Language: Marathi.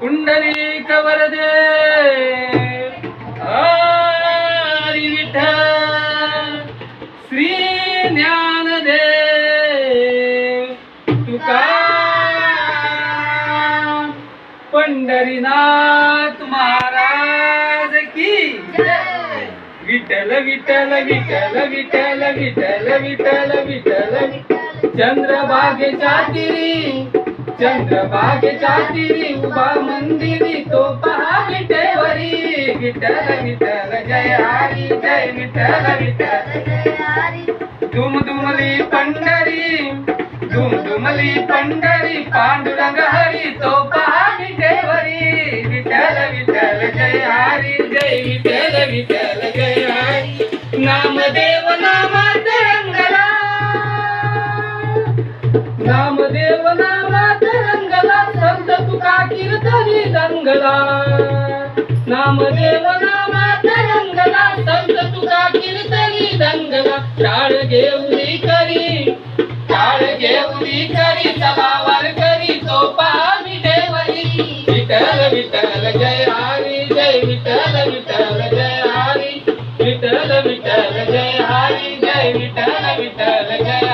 कुंडली कवर दे हरी विठ्ठल श्री ज्ञानदेव तुका पंढरीनाथ महाराज की जय. विठ्ठल विठ्ठल विठ्ठल विठ्ठल विठ्ठल विठ्ठल विठ्ठल चंद्रभागेच्या तिरी चंद्रभागेच्या तिरी उभा मंदिरी तो पहा विठेवरी विठ्ठल विठ्ठल जय हरी जय विठ्ठल विठ्ठल. दुमदुमली पंढरी दुमदुमली पंढरी पांडुरंग हरी तो पहा विठेवरी विठ्ठल विठ्ठल जय हरी जय विठ्ठल विठ्ठल जय हरी. नामदेव नाम तरी कीर्तनी नाम नामदेव नामात रंगला. संत तुका कीर्तनी दंगला. टाळ घेऊनी करी टाळ घेऊनी करी तलावर करी तो पामी देवरी. विठल विठल जय हरी जय विठल विठल जय हरी. विठल विठल जय हरी जय विठल विठल जय